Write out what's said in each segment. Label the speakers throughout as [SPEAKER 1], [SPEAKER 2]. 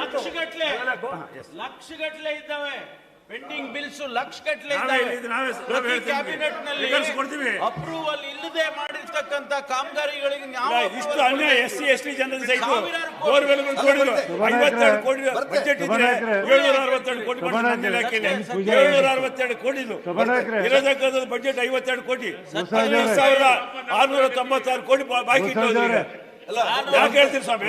[SPEAKER 1] ಲಕ್ಷಗಟ್ಲೆ ಲಕ್ಷಗಟ್ಲೆ ಇದ್ದಾವೆ. Pending bills lakh
[SPEAKER 2] ಗಟ್ಟಲೆ
[SPEAKER 1] ಇದ್ದಾವೆ.
[SPEAKER 2] ಕ್ಯಾಬಿನೆಟ್ನಲ್ಲಿ
[SPEAKER 1] ಅಪ್ರೂವಲ್ ಇಲ್ಲದೆ ಮಾಡಿರ್ತಕ್ಕಂತ ಕಾಮಗಾರಿಗಳಿಗೆ ನಾವು
[SPEAKER 2] ಇಷ್ಟು ಅನ್ಯಾಯ. ಎಸ್ ಸಿ ಎಸ್ ಟಿ ಜನರಿಗೆ ಸಹಿತ
[SPEAKER 1] ಕೋಟಿ.
[SPEAKER 2] ಬೋರ್ವೆಲ್ಗಳು ಕೊಡಿದ್ರು. ಐವತ್ತೆರಡು ಕೋಟಿ ಬಜೆಟ್ ಇದ್ರೆ
[SPEAKER 3] ಸಭಾನಾಯಕರೇ.
[SPEAKER 2] ಏಳ್ನೂರ ಅರವತ್ತೆರಡು ಕೋಟಿ. ಇಲಾಖೆಯಲ್ಲಿ ಏಳ್ನೂರ ಅರವತ್ತೆರಡು ಕೋಟಿ ಬಜೆಟ್ ಐವತ್ತೆರಡು ಕೋಟಿ. ಸಾವಿರದ ಆರ್ನೂರ ತೊಂಬತ್ತಾರು ಕೋಟಿ ಬಾಕಿ. ಯಾಕೆ ಹೇಳ್ತೀರಿ ಸ್ವಾಮಿ.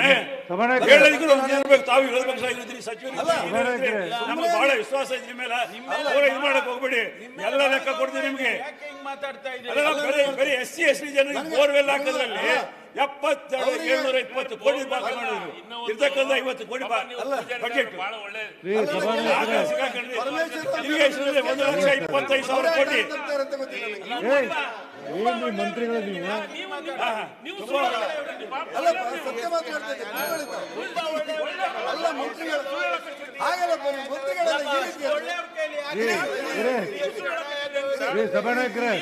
[SPEAKER 2] ಹೇಳೋದಕ್ಕೂ ನಮ್ಗೆ ಇರ್ಬೇಕು ತಾವು ಹೇಳ್ಬೇಕಾಗಿದ್ರಿ ಸಚಿವರಿಗೆ
[SPEAKER 3] ಸಭಾನಾಯಕರೇ.
[SPEAKER 2] ನಮ್ಗೆ ಬಹಳ ವಿಶ್ವಾಸ ಇದೆ ನಿಮ್ಮ ಮೇಲೆ ಇದು ಮಾಡಕ್ ಹೋಗ್ಬೇಡಿ. ಎಲ್ಲ ಲೆಕ್ಕ ಕೊಡ್ತೀವಿ ನಿಮ್ಗೆ.
[SPEAKER 1] ಯಾಕೆ ಹಿಂಗ್ ಮಾತಾಡ್ತಾ
[SPEAKER 2] ಅಲ್ಲ
[SPEAKER 1] ಇದ್ದೀರಿ
[SPEAKER 2] ಬರೀ ಬರೀ ಎಸ್ ಸಿ ಎಸ್ ಟಿ ಜನರಿಗೆ ಬೋರ್ವೆಲ್ ಹಾಕೋದ್ರಲ್ಲಿ ಎಪ್ಪತ್ತೆರಡು ಏಳ್ನೂರ ಇಪ್ಪತ್ತು ಕೋಟಿ ಬಾಕಿ ಮಾಡಿದ್ರು. ಇರ್ತಕ್ಕಂಥ ಐವತ್ತು ಕೋಟಿ ಬಜೆಟ್.
[SPEAKER 3] ರೀ
[SPEAKER 2] ನಿಮಗೆ ಎಷ್ಟಿದೆ? ಒಂದು ಲಕ್ಷ ಇಪ್ಪತ್ತೈದು ಸಾವಿರ ಕೋಟಿ.
[SPEAKER 3] ಏನ್ರಿ ಮಂತ್ರಿಗಳು ನೀವು?
[SPEAKER 2] ನೀವು ಹಾ. ತುಂಬಾ
[SPEAKER 4] ಅಲ್ಲ ಸತ್ಯ ಮಾತಾಡ್ತಾ ಇದ್ದೆ, ಅಲ್ಲ ಮಂತ್ರಿಗಳು ಮಂತ್ರಿಗಳೆಲ್ಲ ಈ ರೀತಿ
[SPEAKER 3] ಸಭಾನಾಯಕರೇ.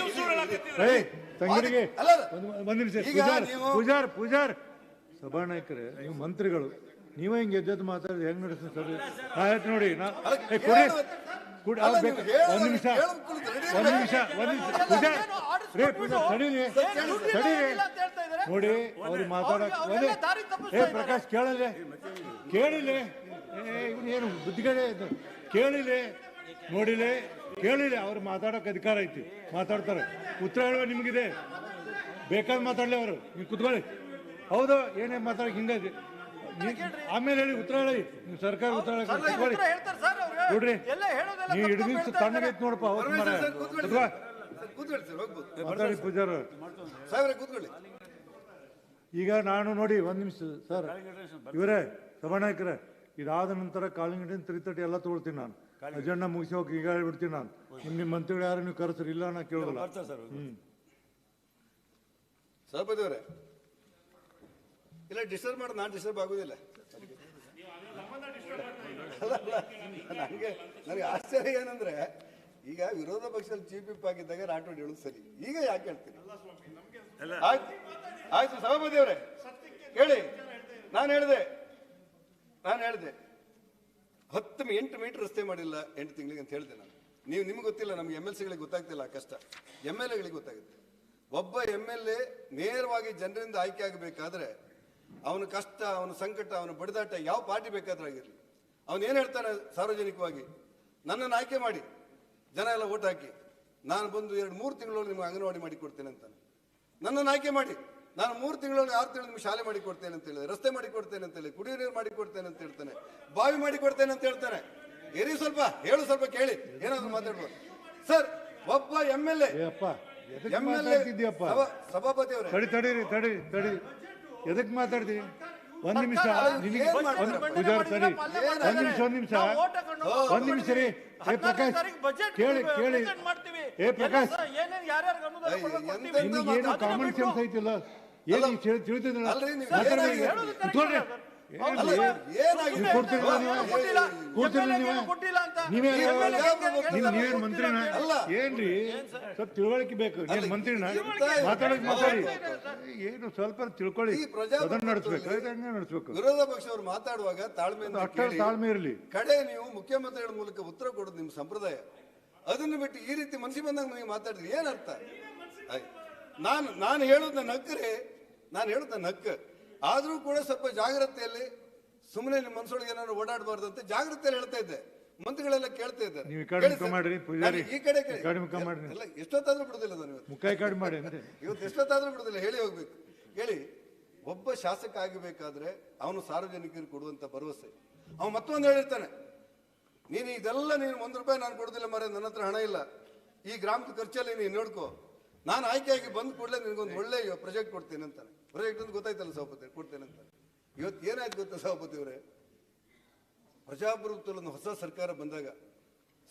[SPEAKER 3] ಏಯ್ ತಂಗಿರಿಗೆ ಒಂದು ನಿಮಿಷ. ಪೂಜಾರ್ ಪೂಜಾರ್ ಪೂಜಾರ್. ಸಭಾನಾಯಕರೇ ನೀವು ಮಂತ್ರಿಗಳು. ನೀವೇ ಹಿಂಗೆ ಎದ್ದು ಮಾತಾಡಿದ್ರೆ ಹೆಂಗ್ ನಡೆಸ್ತೀನಿ ಸರ್? ಆಯ್ತು ನೋಡಿ. ನಾ ಕೊಡಿ. ಕೊಡಿ
[SPEAKER 4] ಅಲ್ಲ,
[SPEAKER 3] ಆಗ್ಬೇಕು ಒಂದು ನಿಮಿಷ. ಒಂದು ನಿಮಿಷ ಒಂದು ನಿಮಿಷ. ಪೂಜಾರ್ ರೇ ಪೂಜಾರ್ ತಡೀರಿ ತಡೀರಿ ನೋಡಿ ಅವ್ರಿಗೆ ಮಾತಾಡಕ್ ಏ ಪ್ರಕಾಶ್ ಕೇಳಲೆ? ಕೇಳಿಲೆ? ಏ ಏನು ಬುದ್ಧಿಗಡೆ ಕೇಳಿಲೇ ಕೇಳಿಲೆ? ನೋಡಿಲೆ? ಕೇಳಿಲೆ? ಅವ್ರು ಮಾತಾಡೋಕೆ ಅಧಿಕಾರ ಐತಿ. ಮಾತಾಡ್ತಾರೆ. ಉತ್ತರ ಹೇಳುವ ನಿಮಗಿದೆ. ಬೇಕಾದ್ ಮಾತಾಡಲಿ ಅವರು. ನೀವು ಕುತ್ಕೊಳ್ಳಿ. ಹೌದು ಏನೇ ಮಾತಾಡಕ್ ಹಿಂಗಾಗಿ ಆಮೇಲೆ ಹೇಳಿ ಉತ್ತರ ಹೇಳಿ. ನೀವು ಸರ್ಕಾರ ಉತ್ತರ ಹೇಳಿ ನೋಡ್ರಿ ನೀವು ಹಿಡಿದ ತಣ್ಣಗೈತಿ ನೋಡಪ್ಪ ಅವ್ರ
[SPEAKER 4] ಕೂತ್ಕೊಳ್ಳಿ ಸರ್, ಕೂತ್ಕೊಳ್ಳಿ ಸರ್ ಹೋಗ್ಬೋದು.
[SPEAKER 3] ಮಾತಾಡಿ ಪೂಜಾರ
[SPEAKER 4] ಸಾಹೇಬ್ರೆ ಕೂತ್ಕೊಳ್ಳಿ.
[SPEAKER 3] ಈಗ ನಾನು ನೋಡಿ ಒಂದ್ ನಿಮಿಷ ಸರ್. ಇವರೇ ಸಭಾನಾಯಕರೇ ಇದಾದ ನಂತರ ಕಾಲಿಂಗ್ ತ್ರೀ ತರ್ಟಿ ಎಲ್ಲ ತಗೊಳ್ತೀನಿ ನಾನು. ಅಜೆಂಡಾ ಮುಗಿಸಿ ಹೋಗಿ ಈಗ ಹೇಳ್ಬಿಡ್ತೀನಿ ನಾನು. ನಿಮ್ ನಿಮ್ಮ ಮಂತ್ರಿಗಳು ಯಾರು ನೀವು ಕರೆಸ್ರಿ ಇಲ್ಲ ನಾ ಕೇಳೋದಿಲ್ಲ.
[SPEAKER 2] ಹ್ಮ್. ಸರ್
[SPEAKER 4] ಸಭಾಪತಿಯವರೇ ಇಲ್ಲ ಡಿಸ್ಟರ್ಬ್ ಮಾಡಿ ನಾನು ಡಿಸ್ಟರ್ಬ್ ಆಗೋದಿಲ್ಲ. ನನಗೆ ನನಗೆ ಆಶ್ಚರ್ಯ ಏನಂದ್ರೆ ಈಗ ವಿರೋಧ ಪಕ್ಷದಲ್ಲಿ ಚೀಫ್ ವಿಪ್ ಆಗಿದ್ದಾಗ ರಾಠೋಡ್ ಹೇಳುದು ಸರಿ. ಈಗ ಯಾಕೆ ಹೇಳ್ತೀನಿ ಆಯ್ತು. ಸಭಾಪತಿ ಅವರೇ. ಹೇಳಿ. ನಾನು ಹೇಳಿದೆ. ನಾನು ಹೇಳಿದೆ. ಹತ್ತು ಎಂಟು ಮೀಟರ್ ರಸ್ತೆ ಮಾಡಿಲ್ಲ ಎಂಟು ತಿಂಗಳಿಗೆ ಅಂತ ಹೇಳಿದೆ ನಾನು. ನೀವು ನಿಮ್ಗೆ ಗೊತ್ತಿಲ್ಲ ನಮ್ಗೆ ಎಂ ಎಲ್ ಸಿಗಳಿಗೆ ಗೊತ್ತಾಗ್ತಿಲ್ಲ ಆ ಕಷ್ಟ. ಎಂ ಎಲ್ ಎಗಳಿಗೆ ಗೊತ್ತಾಗುತ್ತೆ. ಒಬ್ಬ ಎಂ ಎಲ್ ಎ ನೇರವಾಗಿ ಜನರಿಂದ ಆಯ್ಕೆ ಆಗಬೇಕಾದ್ರೆ ಅವನ ಕಷ್ಟ ಅವನ ಸಂಕಟ ಅವನ ಬಡಿದಾಟ ಯಾವ ಪಾರ್ಟಿ ಬೇಕಾದ್ರೂ ಆಗಿರಲಿ. ಅವನೇನು ಏನು ಹೇಳ್ತಾನೆ ಸಾರ್ವಜನಿಕವಾಗಿ? ನನ್ನನ್ನು ಆಯ್ಕೆ ಮಾಡಿ. ಜನ ಎಲ್ಲ ಓಟ್ ಹಾಕಿ ನಾನು ಬಂದು ಎರಡು ಮೂರು ತಿಂಗಳಲ್ಲಿ ನಿಮ್ಗೆ ಅಂಗನವಾಡಿ ಮಾಡಿ ಕೊಡ್ತೇನೆ ಅಂತಾನೆ ನನ್ನನ್ನು ಆಯ್ಕೆ ಮಾಡಿ. ನಾನು ಮೂರು ತಿಂಗಳಲ್ಲಿ ಆರು ತಿಂಗಳು ನಿಮ್ಗೆ ಶಾಲೆ ಮಾಡಿ ಕೊಡ್ತೇನೆ ಅಂತ ಹೇಳಿದೆ ರಸ್ತೆ ಮಾಡಿ ಕೊಡ್ತೇನೆ ಅಂತ ಹೇಳಿ ಕುಡಿಯೋ ನೀರು ಮಾಡಿ ಕೊಡ್ತೇನೆ ಅಂತ ಹೇಳ್ತಾನೆ. ಬಾವಿ ಮಾಡಿ ಕೊಡ್ತೇನೆ ಅಂತ ಹೇಳ್ತಾನೆ. ಎರಿ ಸ್ವಲ್ಪ ಹೇಳು ಸ್ವಲ್ಪ ಕೇಳಿ. ಏನಾದ್ರು ಮಾತಾಡ್ಬೋದು. ಸರ್ ಒಬ್ಬ M L
[SPEAKER 3] A
[SPEAKER 4] M L
[SPEAKER 3] ಅಪ್ಪ
[SPEAKER 4] ಸಭಾಪತಿ ಅವರೇ
[SPEAKER 3] ತಡಿ ತಡಿ ತಡಿ ತಡಿ. ಎದಕ್ ಮಾತಾಡ್ತಿ? ಒಂದ್ ನಿಮಿಷ ನಿನಗೆ
[SPEAKER 4] ಏನ್
[SPEAKER 3] ಒಂದ್
[SPEAKER 4] ನಿಮಿಷ
[SPEAKER 3] ಪೂಜಾರ್ ಒಂದ್ ನಿಮಿಷ ಒಂದ್ ನಿಮಿಷ ಒಂದ್ ನಿಮಿಷ ರೀ. ಏ ಪ್ರಕಾಶ್ ಕೇಳಿ ಕೇಳಿ. ಏ ಪ್ರಕಾಶ್ ನಿಮ್ಗೇನು ಕಾಮನ್ ಸೆನ್ಸ್ ಐತಿಲ್ಲ. ಏನು ತಿಳಿತಿದ್ದಿಲ್ಲ?
[SPEAKER 4] ಅಲ್ರಿ,
[SPEAKER 3] ನೀವೇನು ಮಂತ್ರಿನ ಏನ್ರಿ? ಸ್ವಲ್ಪ ತಿಳುವಳಿಕೆ ಬೇಕು. ನೀನ್ ಮಂತ್ರಿನ? ಮಾತಾಡಕ್ ಮಾತಾಡಿ ಏನು ಸ್ವಲ್ಪ ತಿಳ್ಕೊಳ್ಳಿ. ಅದನ್ನ ನಡೆಸ್ಬೇಕು. ಹಂಗೆ ನಡೆಸ್ಬೇಕು.
[SPEAKER 4] ವಿರೋಧ ಪಕ್ಷವರು ಮಾತಾಡುವಾಗ ತಾಳ್ಮೆಯಿಂದ
[SPEAKER 3] ಅಷ್ಟ ತಾಳ್ಮೆ ಇರಲಿ.
[SPEAKER 4] ಕಡೆ ನೀವು ಮುಖ್ಯಮಂತ್ರಿಗಳ ಮೂಲಕ ಉತ್ತರ ಕೊಡೋದು ನಿಮ್ ಸಂಪ್ರದಾಯ. ಅದನ್ನು ಬಿಟ್ಟು ಈ ರೀತಿ ಮನಸ್ಸಿ ಬಂದಾಗ ನೀವು ಮಾತಾಡಿದ್ರಿ ಏನರ್ಥ. ನಾನು ನಾನು ಹೇಳೋದು ನಕ್ಕರೆ ನಾನು ಹೇಳೋದು ನಕ್ಕ ಆದರೂ ಕೂಡ ಸ್ವಲ್ಪ ಜಾಗ್ರತೆಯಲ್ಲಿ ಸುಮ್ಮನೆ ನಿಮ್ಮ ಮನಸ್ಸೊಳಗೆ ಏನಾದ್ರು ಓಡಾಡಬಾರ್ದು ಅಂತ ಜಾಗ್ರತೆಯಲ್ಲಿ ಹೇಳ್ತಾ ಇದ್ದೆ. ಮಂತ್ರಿಗಳೆಲ್ಲ ಕೇಳ್ತಾ ಇದ್ದಾರೆ.
[SPEAKER 3] ನೀವು ಈ ಕಡೆ ಮುಖ ಮಾಡ್ರಿ, ಪೂಜಾರಿ.
[SPEAKER 4] ಈ ಕಡೆ
[SPEAKER 3] ಈ ಕಡೆ ಮುಖ ಮಾಡ್ರಿ.
[SPEAKER 4] ಎಲ್ಲ ಎಷ್ಟೊತ್ತಾದ್ರೂ ಬಿಡುದಿಲ್ಲ ನಾನು ಇವತ್ತು.
[SPEAKER 3] ಮುಖ ಈ ಕಡೆ ಮಾಡಿ
[SPEAKER 4] ಇವತ್ತು ಎಷ್ಟೊತ್ತಾದ್ರೂ ಬಿಡುದಿಲ್ಲ ಹೇಳಿ ಹೋಗ್ಬೇಕು. ಹೇಳಿ ಒಬ್ಬ ಶಾಸಕ ಆಗಬೇಕಾದ್ರೆ ಅವನು ಸಾರ್ವಜನಿಕರಿಗೆ ಕೊಡುವಂತ ಭರವಸೆ. ಅವನು ಮತ್ತೊಂದು ಹೇಳಿರ್ತಾನೆ ನೀನು ಇದೆಲ್ಲ ನೀನು ಒಂದು ರೂಪಾಯಿ ನಾನು ಕೊಡುದಿಲ್ಲ ಮರ ನನ್ನ ಹತ್ರ ಹಣ ಇಲ್ಲ. ಈ ಗ್ರಾಮದ ಖರ್ಚಲ್ಲಿ ನೀನು ನೋಡ್ಕೋ. ನಾನು ಆಯ್ಕೆಯಾಗಿ ಬಂದ ಕೂಡಲೇ ನಿನಗೊಂದು ಒಳ್ಳೆ ಪ್ರಾಜೆಕ್ಟ್ ಕೊಡ್ತೇನೆ ಅಂತಾನೆ. ಪ್ರಾಜೆಕ್ಟ್ ಅಂತ ಗೊತ್ತಾಯ್ತಲ್ಲ ಸಭಾಪತಿ ಕೊಡ್ತೇನೆ ಅಂತ ಇವತ್ತು ಏನಾಯ್ತು ಗೊತ್ತಾ ಸಭಾಪತಿ ಅವರೇ? ಪ್ರಜಾಪ್ರಭುತ್ವದಲ್ಲಿ ಹೊಸ ಸರ್ಕಾರ ಬಂದಾಗ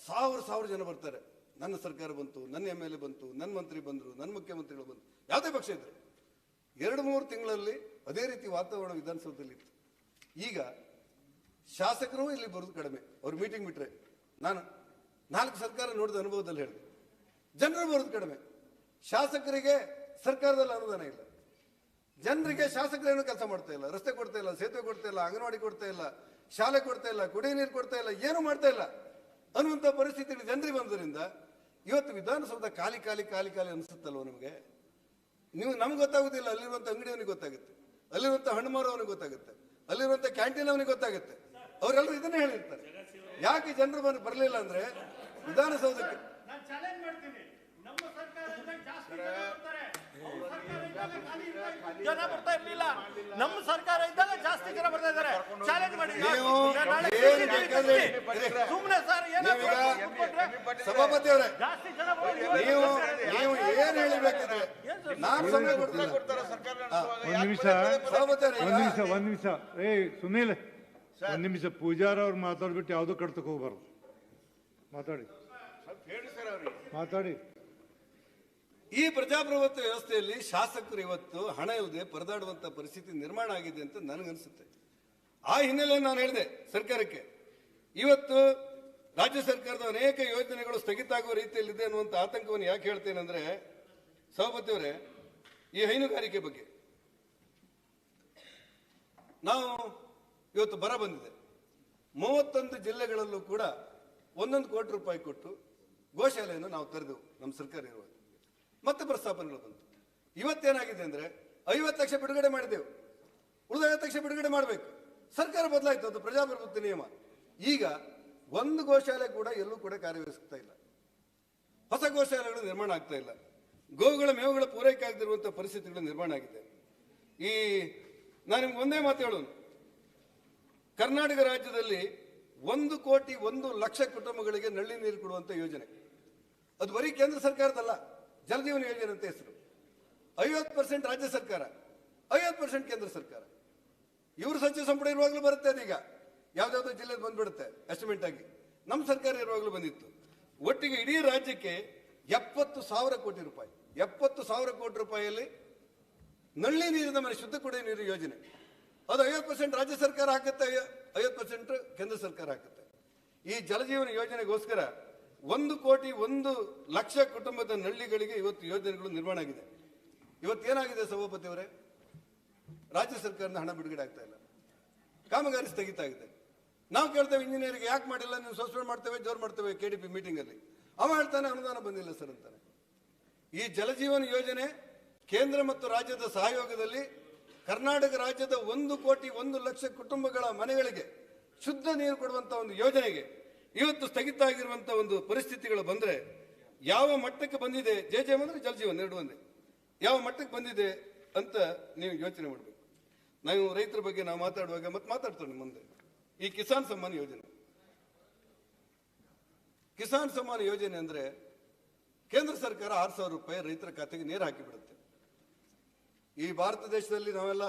[SPEAKER 4] ಸಾವಿರ ಸಾವಿರ ಜನ ಬರ್ತಾರೆ. ನನ್ನ ಸರ್ಕಾರ ಬಂತು, ನನ್ನ ಎಂ ಎಲ್ ಎ ಬಂತು, ನನ್ನ ಮಂತ್ರಿ ಬಂದರು, ನನ್ನ ಮುಖ್ಯಮಂತ್ರಿಗಳು ಬಂತು ಯಾವುದೇ ಪಕ್ಷ ಇದ್ರು ಎರಡು ಮೂರು ತಿಂಗಳಲ್ಲಿ ಅದೇ ರೀತಿ ವಾತಾವರಣ ವಿಧಾನಸೌಧದಲ್ಲಿ ಇತ್ತು. ಈಗ ಶಾಸಕರು ಇಲ್ಲಿ ಬರೋದು ಕಡಿಮೆ. ಅವ್ರು ಮೀಟಿಂಗ್ ಬಿಟ್ರೆ ನಾನು ನಾಲ್ಕು ಸರ್ಕಾರ ನೋಡಿದ ಅನುಭವದಲ್ಲಿ ಹೇಳಿದೆ. ಜನರು ಬರೋದು ಕಡಿಮೆ. ಶಾಸಕರಿಗೆ ಸರ್ಕಾರದಲ್ಲಿ ಅನುದಾನ ಇಲ್ಲ. ಜನರಿಗೆ ಶಾಸಕರೇನು ಕೆಲಸ ಮಾಡ್ತಾ ಇಲ್ಲ. ರಸ್ತೆ ಕೊಡ್ತಾ ಇಲ್ಲ, ಸೇತುವೆ ಕೊಡ್ತಾ ಇಲ್ಲ, ಅಂಗನವಾಡಿ ಕೊಡ್ತಾ ಇಲ್ಲ, ಶಾಲೆ ಕೊಡ್ತಾ ಇಲ್ಲ, ಕುಡಿಯ ನೀರು ಕೊಡ್ತಾ ಇಲ್ಲ, ಏನು ಮಾಡ್ತಾ ಇಲ್ಲ. ಅನ್ನುವಂಥ ಪರಿಸ್ಥಿತಿಯಲ್ಲಿ ಜನರಿಗೆ ಬಂದರಿಂದ ಇವತ್ತು ವಿಧಾನಸೌಧ ಖಾಲಿ ಖಾಲಿ ಖಾಲಿ ಖಾಲಿ ಅನಿಸುತ್ತಲ್ವ ನಿಮಗೆ? ನೀವು ನಮ್ಗೆ ಗೊತ್ತಾಗುದಿಲ್ಲ, ಅಲ್ಲಿರುವಂಥ ಅಂಗಡಿಯವನಿಗೆ ಗೊತ್ತಾಗುತ್ತೆ. ಅಲ್ಲಿರುವಂಥ ಹಣ್ಣು ಮಾರೋವನಿಗೆ ಗೊತ್ತಾಗುತ್ತೆ. ಅಲ್ಲಿರುವಂಥ ಕ್ಯಾಂಟೀನ್ ಅವನಿಗೆ ಗೊತ್ತಾಗುತ್ತೆ. ಅವರೆಲ್ಲರೂ ಇದನ್ನೇ ಹೇಳಿರ್ತಾರೆ. ಯಾಕೆ ಜನರು ಬಂದು ಬರಲಿಲ್ಲ ಅಂದರೆ ವಿಧಾನಸೌಧಕ್ಕೆ
[SPEAKER 5] ನಾನು ಚಾಲೆಂಜ್ ಮಾಡ್ತೀನಿ ನಮ್ಮ ಸರ್ಕಾರದಿಂದ ಜಾಸ್ತಿ ಜನ ಬರ್ತಾ ಇರ್ಲಿಲ್ಲ. ನಮ್ಮ ಸರ್ಕಾರ ಇದ್ದಾಗ ಜಾಸ್ತಿ ಜನ ಬರ್ತಾ ಇದ್ದಾರೆ. ಚಾಲೆಂಜ್ ಮಾಡಿ. ಸುಮ್ಮನೆ ಸರ್
[SPEAKER 4] ಸಭಾಪತಿ ಅವರೇ
[SPEAKER 5] ಜಾಸ್ತಿ ಜನ
[SPEAKER 4] ನೀವು ನೀವು ಏನ್ ಹೇಳಿಬೇಕಿದ್ರೆ ನಾನು ಸಮಯ
[SPEAKER 3] ಒಂದ್ ನಿಮಿಷ ಒಂದ್ ನಿಮಿಷ ಒಂದ್ ನಿಮಿಷ. ಏ ಸುನೀಲ್ ಒಂದ್ ನಿಮಿಷ ಪೂಜಾರ ಅವ್ರು ಮಾತಾಡ್ಬಿಟ್ಟು ಯಾವ್ದು ಕಡ್ತಕ್ ಹೋಗ್ಬಾರ್ದು. ಮಾತಾಡಿ. ಮಾತಾಡಿ.
[SPEAKER 4] ಈ ಪ್ರಜಾಪ್ರಭುತ್ವ ವ್ಯವಸ್ಥೆಯಲ್ಲಿ ಶಾಸಕರು ಇವತ್ತು ಹಣ ಇಲ್ಲದೆ ಪರದಾಡುವಂತ ಪರಿಸ್ಥಿತಿ ನಿರ್ಮಾಣ ಆಗಿದೆ ಅಂತ ನನಗನ್ಸುತ್ತೆ. ಆ ಹಿನ್ನೆಲೆಯಲ್ಲಿ ನಾನು ಹೇಳಿದೆ ಸರ್ಕಾರಕ್ಕೆ, ಇವತ್ತು ರಾಜ್ಯ ಸರ್ಕಾರದ ಅನೇಕ ಯೋಜನೆಗಳು ಸ್ಥಗಿತ ಆಗುವ ರೀತಿಯಲ್ಲಿದೆ ಅನ್ನುವಂಥ ಆತಂಕವನ್ನು ಯಾಕೆ ಹೇಳ್ತೇನೆ ಅಂದ್ರೆ, ಸಭಾಪತಿ ಅವರೇ, ಈ ಹೈನುಗಾರಿಕೆ ಬಗ್ಗೆ. ನಾವು ಇವತ್ತು ಬರ ಬಂದಿದೆ. ಮೂವತ್ತೊಂದು ಜಿಲ್ಲೆಗಳಲ್ಲೂ ಕೂಡ ಒಂದೊಂದು ಕೋಟಿ ರೂಪಾಯಿ ಕೊಟ್ಟು ಗೋಶಾಲೆಯನ್ನು ನಾವು ತೆರೆದೆವು, ನಮ್ಮ ಸರ್ಕಾರ ಇರುವಾಗ ಮತ್ತೆ ಪ್ರಸ್ತಾಪನೆಗಳು ಬಂತು. ಇವತ್ತೇನಾಗಿದೆ ಅಂದ್ರೆ ಐವತ್ತು ಲಕ್ಷ ಬಿಡುಗಡೆ ಮಾಡಿದೆವು ಉಳಿದ ಐವತ್ತು ಲಕ್ಷ ಬಿಡುಗಡೆ ಮಾಡಬೇಕು. ಸರ್ಕಾರ ಬದಲಾಯಿತು, ಅದು ಪ್ರಜಾಪ್ರಭುತ್ವ ನಿಯಮ. ಈಗ ಒಂದು ಗೋಶಾಲೆ ಕೂಡ ಎಲ್ಲೂ ಕೂಡ ಕಾರ್ಯನಿರ್ವಹಿಸ್ತಾ ಇಲ್ಲ. ಹೊಸ ಗೋಶಾಲೆಗಳು ನಿರ್ಮಾಣ ಆಗ್ತಾ ಇಲ್ಲ. ಗೋವುಗಳ ಮೇವುಗಳ ಪೂರೈಕೆ ಆಗದಿರುವಂಥ ಪರಿಸ್ಥಿತಿಗಳು ನಿರ್ಮಾಣ ಆಗಿದೆ. ಈ, ನಾನು ನಿಮ್ಗೆ ಒಂದೇ ಮಾತು ಹೇಳೋನು. ಕರ್ನಾಟಕ ರಾಜ್ಯದಲ್ಲಿ ಒಂದು ಕೋಟಿ ಒಂದು ಲಕ್ಷ ಕುಟುಂಬಗಳಿಗೆ ನಳ್ಳಿ ನೀರು ಕೊಡುವಂತ ಯೋಜನೆ. ಅದು ಬರೀ ಕೇಂದ್ರ ಸರ್ಕಾರದಲ್ಲ. ಜಲಜೀವನ ಯೋಜನೆ ಅಂತ ಹೆಸರು. ಐವತ್ತು ಪರ್ಸೆಂಟ್ ರಾಜ್ಯ ಸರ್ಕಾರ, ಐವತ್ತು ಪರ್ಸೆಂಟ್ ಕೇಂದ್ರ ಸರ್ಕಾರ. ಇವರು ಸಚಿವ ಸಂಪುಟ ಇರುವಾಗಲೂ ಬರುತ್ತೆ ಅದೀಗ. ಯಾವ್ದಾವ್ದು ಜಿಲ್ಲೆ ಬಂದ್ಬಿಡುತ್ತೆ ಎಸ್ಟಿಮೇಟ್ ಆಗಿ. ನಮ್ಮ ಸರ್ಕಾರ ಇರುವಾಗಲೂ ಬಂದಿತ್ತು. ಒಟ್ಟಿಗೆ ಇಡೀ ರಾಜ್ಯಕ್ಕೆ ಎಪ್ಪತ್ತು ಸಾವಿರ ಕೋಟಿ ರೂಪಾಯಿ, ಎಪ್ಪತ್ತು ಸಾವಿರ ಕೋಟಿ ರೂಪಾಯಿಯಲ್ಲಿ ನಲ್ಲಿ ನೀರಿನ ಮನೆ ಶುದ್ಧ ಕುಡಿಯುವ ನೀರು ಯೋಜನೆ. ಅದು ಐವತ್ತು ಪರ್ಸೆಂಟ್ ರಾಜ್ಯ ಸರ್ಕಾರ ಹಾಕುತ್ತೆ, ಐವತ್ತು ಪರ್ಸೆಂಟ್ ಕೇಂದ್ರ ಸರ್ಕಾರ ಹಾಕುತ್ತೆ. ಈ ಜಲಜೀವನ ಯೋಜನೆಗೋಸ್ಕರ ಒಂದು ಕೋಟಿ ಒಂದು ಲಕ್ಷ ಕುಟುಂಬದ ನಳ್ಳಿಗಳಿಗೆ ಇವತ್ತು ಯೋಜನೆಗಳು ನಿರ್ಮಾಣ ಆಗಿದೆ. ಇವತ್ತೇನಾಗಿದೆ ಸಭಾಪತಿ ಅವರೇ? ರಾಜ್ಯ ಸರ್ಕಾರದ ಹಣ ಬಿಡುಗಡೆ ಆಗ್ತಾ ಇಲ್ಲ. ಕಾಮಗಾರಿ ಸ್ಥಗಿತ ಆಗಿದೆ. ನಾವು ಕೇಳ್ತೇವೆ ಇಂಜಿನಿಯರಿಗೆ, ಯಾಕೆ ಮಾಡಿಲ್ಲ? ನೀವು ಸಸ್ಪೆಂಡ್ ಮಾಡ್ತೇವೆ, ಜೋರು ಮಾಡ್ತೇವೆ ಕೆ ಡಿ ಪಿ ಮೀಟಿಂಗಲ್ಲಿ ಅವ ಹೇಳ್ತಾನೆ ಅನುದಾನ ಬಂದಿಲ್ಲ ಸರ್ ಅಂತಾನೆ ಈ ಜಲಜೀವನ ಯೋಜನೆ ಕೇಂದ್ರ ಮತ್ತು ರಾಜ್ಯದ ಸಹಯೋಗದಲ್ಲಿ ಕರ್ನಾಟಕ ರಾಜ್ಯದ ಒಂದು ಕೋಟಿ ಒಂದು ಲಕ್ಷ ಕುಟುಂಬಗಳ ಮನೆಗಳಿಗೆ ಶುದ್ಧ ನೀರು ಕೊಡುವಂತ ಒಂದು ಯೋಜನೆಗೆ ಇವತ್ತು ಸ್ಥಗಿತ ಆಗಿರುವಂತ ಒಂದು ಪರಿಸ್ಥಿತಿಗಳು ಬಂದ್ರೆ ಯಾವ ಮಟ್ಟಕ್ಕೆ ಬಂದಿದೆ? ಜೆ ಜೆ ಅಂದ್ರೆ ಜಲಜೀವನ ಎರಡು ಒಂದೇ. ಯಾವ ಮಟ್ಟಕ್ಕೆ ಬಂದಿದೆ ಅಂತ ನೀವು ಯೋಚನೆ ಮಾಡಬೇಕು. ನಾವು ರೈತರ ಬಗ್ಗೆ ನಾವು ಮಾತಾಡುವಾಗ ಮತ್ತೆ ಮಾತಾಡ್ತೇವೆ ಮುಂದೆ. ಈ ಕಿಸಾನ್ ಸಮ್ಮಾನ ಯೋಜನೆ. ಕಿಸಾನ್ ಸಮ್ಮಾನ್ ಯೋಜನೆ ಅಂದ್ರೆ ಕೇಂದ್ರ ಸರ್ಕಾರ ಆರು ಸಾವಿರ ರೂಪಾಯಿ ರೈತರ ಖಾತೆಗೆ ನೇರ ಹಾಕಿಬಿಡುತ್ತೆ. ಈ ಭಾರತ ದೇಶದಲ್ಲಿ ನಾವೆಲ್ಲ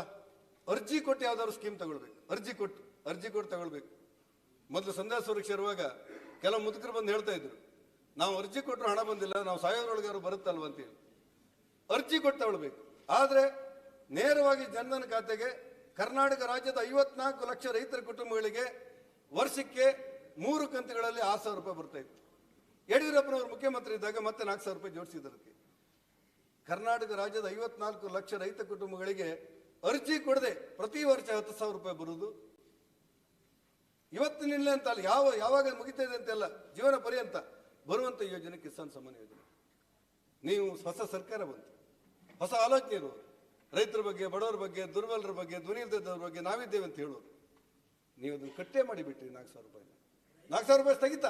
[SPEAKER 4] ಅರ್ಜಿ ಕೊಟ್ಟು ಯಾವ್ದಾದ್ರು ಸ್ಕೀಮ್ ತಗೊಳ್ಬೇಕು. ಅರ್ಜಿ ಕೊಟ್ಟು ಅರ್ಜಿ ಕೊಟ್ಟು ತಗೊಳ್ಬೇಕು. ಮೊದಲು ಸಂಧ್ಯಾ ಸುರಕ್ಷೆ ಇರುವಾಗ ಕೆಲವು ಮುದುಕರು ಬಂದು ಹೇಳ್ತಾ ಇದ್ರು, ನಾವು ಅರ್ಜಿ ಕೊಟ್ಟರು ಹಣ ಬಂದಿಲ್ಲ, ನಾವು ಸಾಯೋದ್ರೊಳಗೆ ಅವರು ಬರುತ್ತಲ್ವ ಅಂತೇಳಿ ಅರ್ಜಿ ಕೊಟ್ಟು ತಗೊಳ್ಬೇಕು ಆದರೆ ನೇರವಾಗಿ ಜನಧನ ಖಾತೆಗೆ ಕರ್ನಾಟಕ ರಾಜ್ಯದ ಐವತ್ನಾಲ್ಕು ಲಕ್ಷ ರೈತರ ಕುಟುಂಬಗಳಿಗೆ ವರ್ಷಕ್ಕೆ ಮೂರು ಕಂತುಗಳಲ್ಲಿ ಆರು ಸಾವಿರ ರೂಪಾಯಿ ಬರ್ತಾ ಇತ್ತು. ಯಡಿಯೂರಪ್ಪನವರು ಮುಖ್ಯಮಂತ್ರಿ ಇದ್ದಾಗ ಮತ್ತೆ ನಾಲ್ಕು ಸಾವಿರ ರೂಪಾಯಿ ಜೋಡಿಸಿದ್ದಕ್ಕೆ ಕರ್ನಾಟಕ ರಾಜ್ಯದ ಐವತ್ನಾಲ್ಕು ಲಕ್ಷ ರೈತ ಕುಟುಂಬಗಳಿಗೆ ಅರ್ಜಿ ಕೊಡದೆ ಪ್ರತಿ ವರ್ಷ ಹತ್ತು ಸಾವಿರ ರೂಪಾಯಿ ಬರುವುದು ಇವತ್ತಿನಿಂದಲೇ ಅಂತ ಅಲ್ಲ, ಯಾವ, ಯಾವಾಗ ಮುಗಿತಾ ಇದೆ ಅಂತೆಲ್ಲ ಜೀವನ ಪರ್ಯಂತ ಬರುವಂತ ಯೋಜನೆ ಕಿಸಾನ್ ಸಮ್ಮಾನ ಯೋಜನೆ. ನೀವು ಹೊಸ ಸರ್ಕಾರ ಬಂತು. ಹೊಸ ಆಲೋಚನೆ ಇರುವ ರೈತರ ಬಗ್ಗೆ, ಬಡವರ ಬಗ್ಗೆ, ದುರ್ಬಲರ ಬಗ್ಗೆ, ಧ್ವನಿ ಇಲ್ದದವ್ರ ಬಗ್ಗೆ ನಾವಿದ್ದೇವೆ ಅಂತ ಹೇಳೋರು. ನೀವು ಅದನ್ನು ಕಟ್ಟೆ ಮಾಡಿಬಿಟ್ರಿ ನಾಲ್ಕು ಸಾವಿರ ರೂಪಾಯಿ. ನಾಲ್ಕು ಸಾವಿರ ರೂಪಾಯಿ ಸ್ಥಗಿತ.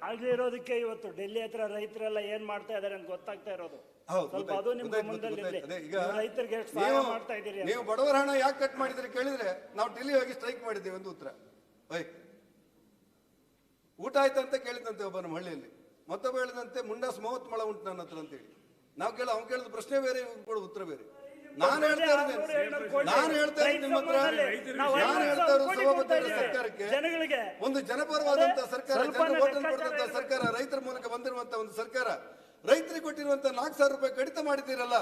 [SPEAKER 6] ಕಾಳಜಿ ಇರೋದಕ್ಕೆ ಇವತ್ತು ಡೆಲ್ಲಿ ಹತ್ರ ರೈತರೆಲ್ಲ ಏನು ಮಾಡ್ತಾ ಇದ್ದಾರೆ ಅಂತ ಗೊತ್ತಾಗ್ತಾ ಇರೋದು. ಸ್ವಲ್ಪ ಅದು ನೀವು ರೈತರಿಗೆ ಎಷ್ಟು ಸಹಾಯ ಮಾಡ್ತಾ ಇದ್ದೀರಿ ಅಂತ.
[SPEAKER 4] ನೀವು ಬಡವರ ಹಣ ಯಾಕೆ ಕಟ್ ಮಾಡಿದ್ರಿ ಕೇಳಿದ್ರೆ ನಾವು ಡೆಲ್ಲಿ ಹೋಗಿ ಸ್ಟ್ರೈಕ್ ಮಾಡಿದ್ದೀವಿ ಒಂದು ಉತ್ತರ. ಓಯ್. ಊಟ ಆಯ್ತಾ ಅಂತ ಕೇಳಿದಂತೆ ಒಬ್ಬ ನಮ್ಮ ಹಳ್ಳಿಯಲ್ಲಿ. ಮತ್ತೊಬ್ಬ ಹೇಳಿದಂತೆ ಮುಂಡಾಸ್ ಮೂವತ್ತು ಮಳ ಉಂಟು ನನ್ನ ಹತ್ರ ಅಂತ ಹೇಳಿ ನಾವು ಕೇಳ ಅವ್ನು ಕೇಳಿದ ಪ್ರಶ್ನೆ ಬೇರೆ ಇವ್ನು ಕೊಡೋ ಉತ್ತರ ಬೇರೆ. ನಾನು ಹೇಳ್ತಾ ನಾನು ಹೇಳ್ತಾ ಇದ್ದೀನಿ ನಿಮ್ಮ ಹತ್ರ.
[SPEAKER 6] ನಾವು
[SPEAKER 4] ನಾನು ಹೇಳ್ತಾ ಇರೋದು ಸಭಾಪತಿ. ಸರ್ಕಾರಕ್ಕೆ.
[SPEAKER 6] ಜನಗಳಿಗೆ.
[SPEAKER 4] ಒಂದು ಜನಪರವಾದಂತ
[SPEAKER 6] ಅದೇ
[SPEAKER 4] ಸರ್ಕಾರ
[SPEAKER 6] ಸ್ವಲ್ಪ
[SPEAKER 4] ಜನರ ಓಟನ್ನು
[SPEAKER 6] ಲೆಕ್ಕಾಚಾರ
[SPEAKER 4] ಸರ್ಕಾರ ರೈತರ ಮೂಲಕ ಬಂದಿರುವಂತ ಒಂದು ಸರ್ಕಾರ. ರೈತರಿಗೆ ಕೊಟ್ಟಿರುವಂತ ನಾಲ್ಕು ಸಾವಿರ ರೂಪಾಯಿ ಕಡಿತ ಮಾಡಿದ್ದೀರಲ್ಲ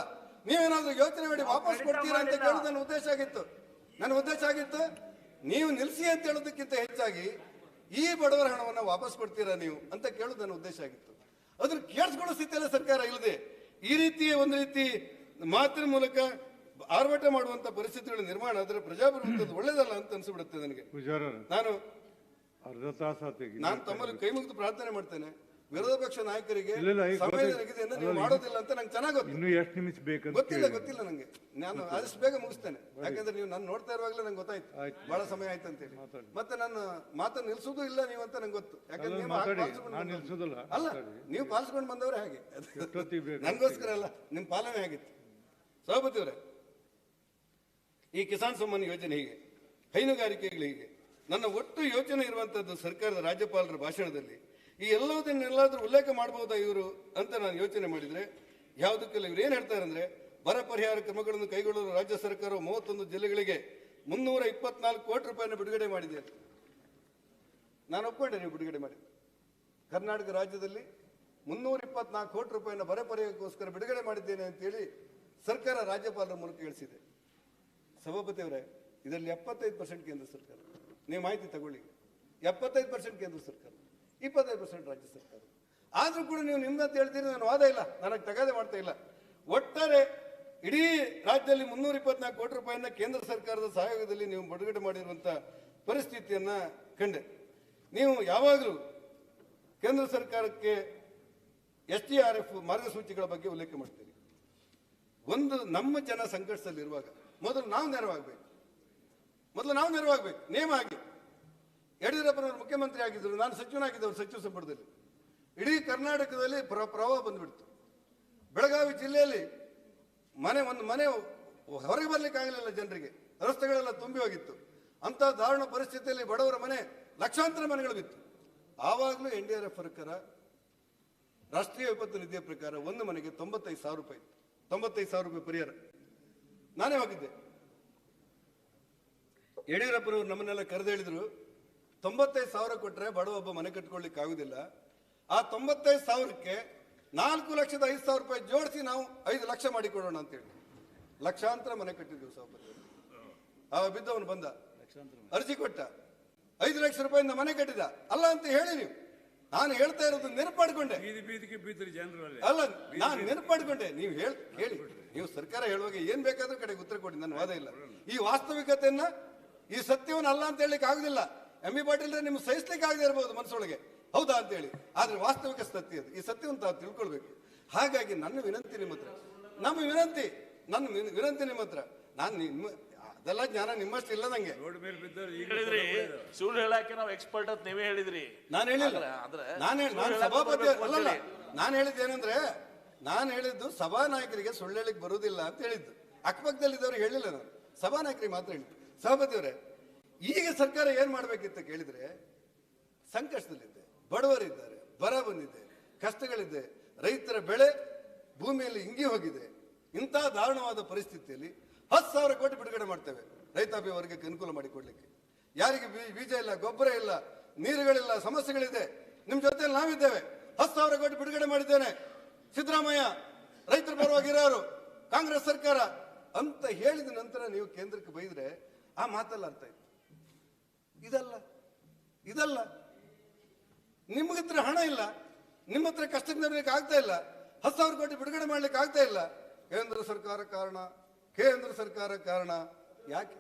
[SPEAKER 4] ನೀವೇನಾದ್ರೂ ಯೋಚನೆ ಮಾಡಿ ವಾಪಸ್ ಕೊಡ್ತೀರಾ ಅಂತ. ಕೇಳೋದು ನನ್ನ ಉದ್ದೇಶ ಆಗಿತ್ತು. ನನ್ನ ಉದ್ದೇಶ ಆಗಿತ್ತು ನೀವು ನಿಲ್ಸಿ ಅಂತ ಹೇಳೋದಕ್ಕಿಂತ ಹೆಚ್ಚಾಗಿ ಈ ಬಡವರ ಹಣವನ್ನ ವಾಪಸ್ ಕೊಡ್ತೀರಾ ನೀವು ಅಂತ ಕೇಳೋದು ನನ್ನ ಉದ್ದೇಶ ಆಗಿತ್ತು. ಅದ್ರ ಕೇಳಿಸ್ಕೊಳ್ಳೋ ಸ್ಥಿತಿಯಲ್ಲ ಸರ್ಕಾರ ಇಲ್ಲದೆ ಈ ರೀತಿ ಒಂದು ರೀತಿ ಮಾತಿನ ಮೂಲಕ ಆರ್ಭಟ ಮಾಡುವಂತ ಪರಿಸ್ಥಿತಿಗಳ ನಿರ್ಮಾಣ ಆದರೆ ಪ್ರಜಾಪ್ರಭುತ್ವದ ಒಳ್ಳೇದಲ್ಲ ಅಂತ ಅನ್ಸಿಬಿಡುತ್ತೆ ನನಗೆ. ನಾನು
[SPEAKER 3] ಅರ್ಧ ತಾಸ
[SPEAKER 4] ನಾನು ತಮ್ಮಲ್ಲಿ ಕೈ ಮುಗಿದು ಪ್ರಾರ್ಥನೆ ಮಾಡ್ತೇನೆ. ವಿರೋಧ ಪಕ್ಷ ನಾಯಕರಿಗೆ ಮಾಡೋದಿಲ್ಲ ಅಂತ ನಂಗೆ ಚೆನ್ನಾಗಿ
[SPEAKER 3] ಇನ್ನು ಎಷ್ಟು ನಿಮಿಷ ಬೇಕು
[SPEAKER 4] ಗೊತ್ತಿಲ್ಲ. ಗೊತ್ತಿಲ್ಲ ನಂಗೆ. ನಾನು ಆದಷ್ಟು ಬೇಗ ಮುಗಿಸ್ತೇನೆ. ಯಾಕಂದ್ರೆ ನೀವು ನಾನು ನೋಡ್ತಾ ಇರುವಾಗಲೇ ನಂಗೆ ಗೊತ್ತಾಯ್ತು. ಬಹಳ ಸಮಯ ಆಯ್ತು ಅಂತ
[SPEAKER 3] ಹೇಳಿ
[SPEAKER 4] ಮತ್ತೆ ನಾನು ಮಾತನ್ನು ನಿಲ್ಸೋದು ಇಲ್ಲ ನೀವು ಅಂತ ನಂಗೆ ಗೊತ್ತು. ಯಾಕಂದ್ರೆ
[SPEAKER 3] ಅಲ್ಲ,
[SPEAKER 4] ನೀವು. ಪಾಲಿಸ್ಕೊಂಡು ಬಂದವರು. ಅಲ್ಲ ನೀವು ಪಾಲಿಸ್ಕೊಂಡು ಬಂದವರೇ ಹಾಗೆ. ನನಗೋಸ್ಕರ ಅಲ್ಲ ನಿಮ್ಮ ಪಾಲನೆ ಆಗಿತ್ತು. ಸಭಾಪತಿ ಅವರೇ ಈ ಕಿಸಾನ್ ಸಮ್ಮಾನ್ ಯೋಜನೆ ಹೀಗೆ ಹೈನುಗಾರಿಕೆಗಳು ಹೀಗೆ. ನನ್ನ ಒಟ್ಟು ಯೋಚನೆ ಇರುವಂತದ್ದು ಸರ್ಕಾರದ ರಾಜ್ಯಪಾಲರ ಭಾಷಣದಲ್ಲಿ ಈ ಎಲ್ಲದನ್ನೆಲ್ಲಾದರೂ ಉಲ್ಲೇಖ ಮಾಡಬಹುದಾ ಇವರು ಅಂತ ನಾನು ಯೋಚನೆ ಮಾಡಿದರೆ, ಯಾವುದಕ್ಕೆಲ್ಲ ಇವ್ರು ಏನು ಹೇಳ್ತಾರೆ ಅಂದರೆ, ಬರ ಪರಿಹಾರ ಕ್ರಮಗಳನ್ನು ಕೈಗೊಳ್ಳಲು ರಾಜ್ಯ ಸರ್ಕಾರ ಮೂವತ್ತೊಂದು ಜಿಲ್ಲೆಗಳಿಗೆ ಮುನ್ನೂರ ಇಪ್ಪತ್ನಾಲ್ಕು ಕೋಟಿ ರೂಪಾಯಿನ ಬಿಡುಗಡೆ ಮಾಡಿದೆ ನಾನು ಒಪ್ಕೊಂಡೆ ನೀವು ಬಿಡುಗಡೆ ಮಾಡಿ. ಕರ್ನಾಟಕ ರಾಜ್ಯದಲ್ಲಿ ಮುನ್ನೂರ ಇಪ್ಪತ್ನಾಲ್ಕು ಕೋಟಿ ರೂಪಾಯಿನ ಬರ ಪರಿಹಾರಕ್ಕೋಸ್ಕರ ಬಿಡುಗಡೆ ಮಾಡಿದ್ದೇನೆ ಅಂತೇಳಿ ಸರ್ಕಾರ ರಾಜ್ಯಪಾಲರ ಮೂಲಕ ಹೇಳಿಸಿದೆ. ಸಭಾಪತಿ ಅವರೇ, ಇದರಲ್ಲಿ ಎಪ್ಪತ್ತೈದು ಪರ್ಸೆಂಟ್ ಕೇಂದ್ರ ಸರ್ಕಾರ. ನೀವು ಮಾಹಿತಿ ತಗೊಳ್ಳಿ. ಎಪ್ಪತ್ತೈದು ಪರ್ಸೆಂಟ್ ಕೇಂದ್ರ ಸರ್ಕಾರ. ಇಪ್ಪತ್ತೈದು ಪರ್ಸೆಂಟ್ ರಾಜ್ಯ ಸರ್ಕಾರ ಆದರೂ ಕೂಡ ನೀವು ನಿಮ್ಮಂತ ಹೇಳ್ತೀರಿ, ನಾನು ವಾದ ಇಲ್ಲ, ನನಗೆ ತಗಾದೆ ಮಾಡ್ತಾ ಇಲ್ಲ. ಒಟ್ಟಾರೆ ಇಡೀ ರಾಜ್ಯದಲ್ಲಿ ಮುನ್ನೂರ ಇಪ್ಪತ್ನಾಲ್ಕು ಕೋಟಿ ರೂಪಾಯಿನ ಕೇಂದ್ರ ಸರ್ಕಾರದ ಸಹಯೋಗದಲ್ಲಿ ನೀವು ಬಿಡುಗಡೆ ಮಾಡಿರುವಂಥ ಪರಿಸ್ಥಿತಿಯನ್ನು ಕಂಡೆ. ನೀವು ಯಾವಾಗಲೂ ಕೇಂದ್ರ ಸರ್ಕಾರಕ್ಕೆ ಎಸ್ ಟಿ ಆರ್ ಎಫ್ ಮಾರ್ಗಸೂಚಿಗಳ ಬಗ್ಗೆ ಉಲ್ಲೇಖ ಮಾಡ್ತೀರಿ. ಒಂದು, ನಮ್ಮ ಜನ ಸಂಕಷ್ಟದಲ್ಲಿರುವಾಗ ಮೊದಲು ನಾವು ನೆರವಾಗಬೇಕು. ಮೊದಲು ನಾವು ನೆರವಾಗಬೇಕು, ನೇಮ ಆಗಿ ಯಡಿಯೂರಪ್ಪನವರು ಮುಖ್ಯಮಂತ್ರಿ ಆಗಿದ್ದರು ನಾನು ಸಚಿವನಾಗಿದ್ದವರು ಸಚಿವ ಸಂಪುಟದಲ್ಲಿ ಇಡೀ ಕರ್ನಾಟಕದಲ್ಲಿ ಪ್ರ, ಪ್ರವಾಹ ಬಂದ್ಬಿಡ್ತು. ಬೆಳಗಾವಿ ಜಿಲ್ಲೆಯಲ್ಲಿ ಮನೆ, ಒಂದು ಮನೆ ಹೊರಗೆ ಬರ್ಲಿಕ್ಕೆ ಆಗಲಿಲ್ಲ ಜನರಿಗೆ. ರಸ್ತೆಗಳೆಲ್ಲ ತುಂಬಿ ಹೋಗಿತ್ತು. ಅಂತ ದಾರುಣ ಪರಿಸ್ಥಿತಿಯಲ್ಲಿ ಬಡವರ ಮನೆ ಲಕ್ಷಾಂತರ ಮನೆಗಳು ಬಿತ್ತು. ಆವಾಗಲೂ ಎನ್ ಡಿ ಆರ್ ಎಫ್ ಸರ್ಕಾರ ರಾಷ್ಟ್ರೀಯ ವಿಪತ್ತು ನಿಧಿಯ ಪ್ರಕಾರ ಒಂದು ಮನೆಗೆ ತೊಂಬತ್ತೈದು ಸಾವಿರ ರೂಪಾಯಿ ಇತ್ತು. ತೊಂಬತ್ತೈದು ಸಾವಿರ ರೂಪಾಯಿ ಪರಿಹಾರ. ನಾನೇ ಹೋಗಿದ್ದೆ. ಯಡಿಯೂರಪ್ಪನವರು ನಮ್ಮನ್ನೆಲ್ಲ ಕರೆದು ಹೇಳಿದ್ರು ತೊಂಬತ್ತೈದು ಸಾವಿರ ಕೊಟ್ಟರೆ ಬಡವ ಒಬ್ಬ ಮನೆ ಕಟ್ಕೊಳ್ಳಿಕ್ಕೆ ಆಗುದಿಲ್ಲ. ಆ ತೊಂಬತ್ತೈದು ಸಾವಿರಕ್ಕೆ ನಾಲ್ಕು ಲಕ್ಷದ ಐದು ಸಾವಿರ ರೂಪಾಯಿ ಜೋಡಿಸಿ ನಾವು ಐದು ಲಕ್ಷ ಮಾಡಿಕೊಡೋಣ ಅಂತೇಳಿ ಲಕ್ಷಾಂತರ ಮನೆ ಕಟ್ಟಿದ್ವಿ ಸಭಾಪತಿ ಆ ಬಿದ್ದವನು ಬಂದ. ಅರ್ಜಿ ಕೊಟ್ಟ. ಐದು ಲಕ್ಷ ರೂಪಾಯಿಂದ ಮನೆ ಕಟ್ಟಿದ. ಅಲ್ಲ ಅಂತ ಹೇಳಿ ನೀವು. ನಾನು ಹೇಳ್ತಾ ಇರೋದು
[SPEAKER 2] ನೆನಪಾಡ್ಕೊಂಡೆ. ಅಲ್ಲ.
[SPEAKER 4] ನಾನು ನೆನಪಾಡ್ಕೊಂಡೆ. ನೀವು ಹೇಳ್ ಹೇಳಿ ನೀವು ಸರ್ಕಾರ ಹೇಳುವಾಗ ಏನ್ ಬೇಕಾದ್ರೂ ಕಡೆಗೆ ಉತ್ತರ ಕೊಡಿ ನನ್ನ ವಾದ ಇಲ್ಲ. ಈ ವಾಸ್ತವಿಕತೆಯನ್ನ ಈ ಸತ್ಯವನ್ನು ಅಲ್ಲ ಅಂತ ಹೇಳಲಿಕ್ಕೆ ಆಗುದಿಲ್ಲ. ಎಂ ಬಿ ಪಾಟೀಲ್ ನಿಮ್ಗೆ ಸಹಿಸ್ಲಿಕ್ಕೆ ಆಗದೆ ಇರಬಹುದು ಮನಸ್ಸೊಳಗೆ. ಹೌದಾ ಅಂತ ಹೇಳಿ ಆದ್ರೆ ವಾಸ್ತವಿಕ ಸತ್ಯ ಅದು. ಈ ಸತ್ಯ ತಾವು ತಿಳ್ಕೊಳ್ಬೇಕು. ಹಾಗಾಗಿ ನನ್ನ ವಿನಂತಿ ನಿಮ್ಮ ಹತ್ರ. ನಮ್ಮ ವಿನಂತಿ ನನ್ನ ವಿನಂತಿ ನಿಮ್ಮ ಹತ್ರ. ನಾನು ನಿಮ್ಮ ಅದೆಲ್ಲ ಜ್ಞಾನ ನಿಮ್ಮಷ್ಟು ಇಲ್ಲ ನಂಗೆ.
[SPEAKER 1] ಹೇಳಿದ್ರಿ ಸುಳ್ಳು ಹೇಳಕ್ಕೆ ನಾವು ಎಕ್ಸ್ಪರ್ಟ್ ಅಂತ ನೀವೇ ಹೇಳಿದ್ರಿ.
[SPEAKER 4] ನಾನು ಹೇಳಿಲ್ಲ. ನಾನು ಹೇಳಿ ನಾನು ಸಭಾಪತಿ ಅಲ್ಲಲ್ಲ. ನಾನು ಹೇಳಿದ್ದು ಏನಂದ್ರೆ ನಾನು ಹೇಳಿದ್ದು ಸಭಾ ನಾಯಕರಿಗೆ ಸುಳ್ಳು ಹೇಳಿಕ್ ಬರುವುದಿಲ್ಲ ಅಂತ ಹೇಳಿದ್ದು. ಅಕ್ಕಪಕ್ಕದಲ್ಲಿದ್ದವ್ರಿಗೆ ಹೇಳಿಲ್ಲ ನಾನು. ಸಭಾ ನಾಯಕರಿಗೆ ಮಾತ್ರ ಹೇಳಿದ್ದು. ಸಭಾಪತಿ ಅವರೇ ಈಗ ಸರ್ಕಾರ ಏನ್ ಮಾಡ್ಬೇಕಿತ್ತು ಕೇಳಿದ್ರೆ, ಸಂಕಷ್ಟದಲ್ಲಿದೆ, ಬಡವರಿದ್ದಾರೆ, ಬರ ಬಂದಿದೆ, ಕಷ್ಟಗಳಿದೆ, ರೈತರ ಬೆಳೆ ಭೂಮಿಯಲ್ಲಿ ಇಂಗಿ ಹೋಗಿದೆ. ಇಂತಹ ದಾರುಣವಾದ ಪರಿಸ್ಥಿತಿಯಲ್ಲಿ ಹತ್ತು ಸಾವಿರ ಕೋಟಿ ಬಿಡುಗಡೆ ಮಾಡ್ತೇವೆ ರೈತಾಪಿ ವರ್ಗಕ್ಕೆ ಅನುಕೂಲ ಮಾಡಿಕೊಡ್ಲಿಕ್ಕೆ. ಯಾರಿಗೆ ಬೀಜ ಇಲ್ಲ, ಗೊಬ್ಬರ ಇಲ್ಲ, ನೀರುಗಳಿಲ್ಲ, ಸಮಸ್ಯೆಗಳಿದೆ, ನಿಮ್ ಜೊತೆಯಲ್ಲಿ ನಾವಿದ್ದೇವೆ. ಹತ್ತು ಸಾವಿರ ಕೋಟಿ ಬಿಡುಗಡೆ ಮಾಡಿದ್ದೇನೆ. ಸಿದ್ದರಾಮಯ್ಯ, ರೈತರ ಪರವಾಗಿರೋರು ಕಾಂಗ್ರೆಸ್ ಸರ್ಕಾರ ಅಂತ ಹೇಳಿದ ನಂತರ ನೀವು ಕೇಂದ್ರಕ್ಕೆ ಬೈದ್ರೆ ಆ ಮಾತಲ್ಲ ಆಯ್ತು. ಇದಲ್ಲ ಇದಲ್ಲ. ನಿಮ್ಮ ಹಣ ಇಲ್ಲ, ನಿಮ್ಮ ಹತ್ರ ಕಷ್ಟಕ್ಕೆ ನೆರವೇರಿಕೆ ಆಗ್ತಾ ಇಲ್ಲ, ಹತ್ತು ಸಾವಿರ ಕೋಟಿ ಬಿಡುಗಡೆ ಮಾಡ್ಲಿಕ್ಕೆ ಆಗ್ತಾ ಇಲ್ಲ. ಕೇಂದ್ರ ಸರ್ಕಾರ ಕಾರಣ, ಕೇಂದ್ರ ಸರ್ಕಾರ ಕಾರಣ. ಯಾಕೆ?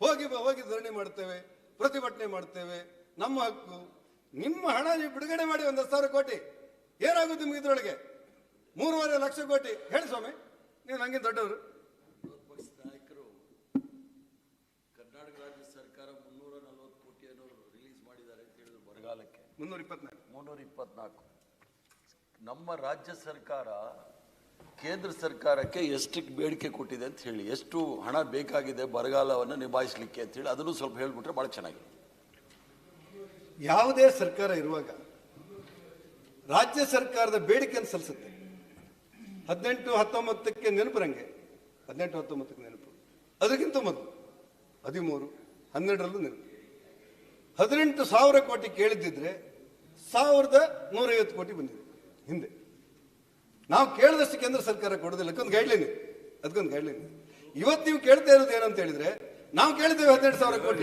[SPEAKER 4] ಹೋಗಿ ಹೋಗಿ ಧರಣಿ ಮಾಡ್ತೇವೆ, ಪ್ರತಿಭಟನೆ ಮಾಡ್ತೇವೆ, ನಮ್ಮ ಹಕ್ಕು. ನಿಮ್ಮ ಹಣ ನೀವು ಬಿಡುಗಡೆ ಮಾಡಿ ಒಂದು ಹತ್ತು ಸಾವಿರ ಕೋಟಿ. ಏನಾಗುತ್ತೆ ನಿಮ್ಗೆ ಇದ್ರೊಳಗೆ? ಮೂರುವರೆ ಲಕ್ಷ ಕೋಟಿ. ಹೇಳಿ ಸ್ವಾಮಿ, ನೀವು ನಂಗೆ ದೊಡ್ಡವರು
[SPEAKER 7] ಪಕ್ಷದ ನಾಯಕರು ಕರ್ನಾಟಕ ರಾಜ್ಯ ಸರ್ಕಾರ ಮುನ್ನೂರ ನಲವತ್ತು ಕೋಟಿಯನ್ನು ರಿಲೀಸ್ ಮಾಡಿದ್ದಾರೆ ಅಂತ ಹೇಳಿದ್ರು ಬರಗಾಲಕ್ಕೆ
[SPEAKER 4] ಮುನ್ನೂರ ಇಪ್ಪತ್ನಾಲ್ಕು
[SPEAKER 7] ಮುನ್ನೂರ ಇಪ್ಪತ್ನಾಲ್ಕು ನಮ್ಮ ರಾಜ್ಯ ಸರ್ಕಾರ ಕೇಂದ್ರ ಸರ್ಕಾರಕ್ಕೆ ಎಷ್ಟಕ್ಕೆ ಬೇಡಿಕೆ ಕೊಟ್ಟಿದೆ ಅಂತ ಹೇಳಿ ಎಷ್ಟು ಹಣ ಬೇಕಾಗಿದೆ ಬರಗಾಲವನ್ನು ನಿಭಾಯಿಸಲಿಕ್ಕೆ ಅಂತ ಹೇಳಿ ಅದನ್ನು ಸ್ವಲ್ಪ ಹೇಳ್ಬಿಟ್ರೆ ಭಾಳ ಚೆನ್ನಾಗಿದೆ.
[SPEAKER 4] ಯಾವುದೇ ಸರ್ಕಾರ ಇರುವಾಗ ರಾಜ್ಯ ಸರ್ಕಾರದ ಬೇಡಿಕೆಯನ್ನು ಸಲ್ಲಿಸುತ್ತೆ. ಹದಿನೆಂಟು ಹತ್ತೊಂಬತ್ತಕ್ಕೆ ನೆನಪು ನಂಗೆ ಹದಿನೆಂಟು ಹತ್ತೊಂಬತ್ತಕ್ಕೆ ನೆನಪು. ಅದಕ್ಕಿಂತ ಮೊದಲು ಹದಿಮೂರು ಹನ್ನೆರಡರಲ್ಲೂ ನೆನಪು. ಹದಿನೆಂಟು ಸಾವಿರ ಕೋಟಿ ಕೇಳಿದ್ದಿದ್ರೆ ಸಾವಿರದ ನೂರೈವತ್ತು ಕೋಟಿ ಬಂದಿದೆ. ಹಿಂದೆ. ನಾವು ಕೇಳಿದಷ್ಟು ಕೇಂದ್ರ ಸರ್ಕಾರ ಕೊಡೋದಿಲ್ಲ. ಅದಕ್ಕೊಂದು ಗೈಡ್ಲೈನ್ ಇದೆ. ಅದಕ್ಕೊಂದು ಗೈಡ್ಲೈನ್ ಇದೆ. ಇವತ್ತು ನೀವು ಕೇಳ್ತಾ ಇರೋದು ಏನಂತ ಹೇಳಿದ್ರೆ ನಾವು ಕೇಳಿದ್ದೇವೆ ಹದಿನೆಂಟು ಸಾವಿರ ಕೋಟಿ.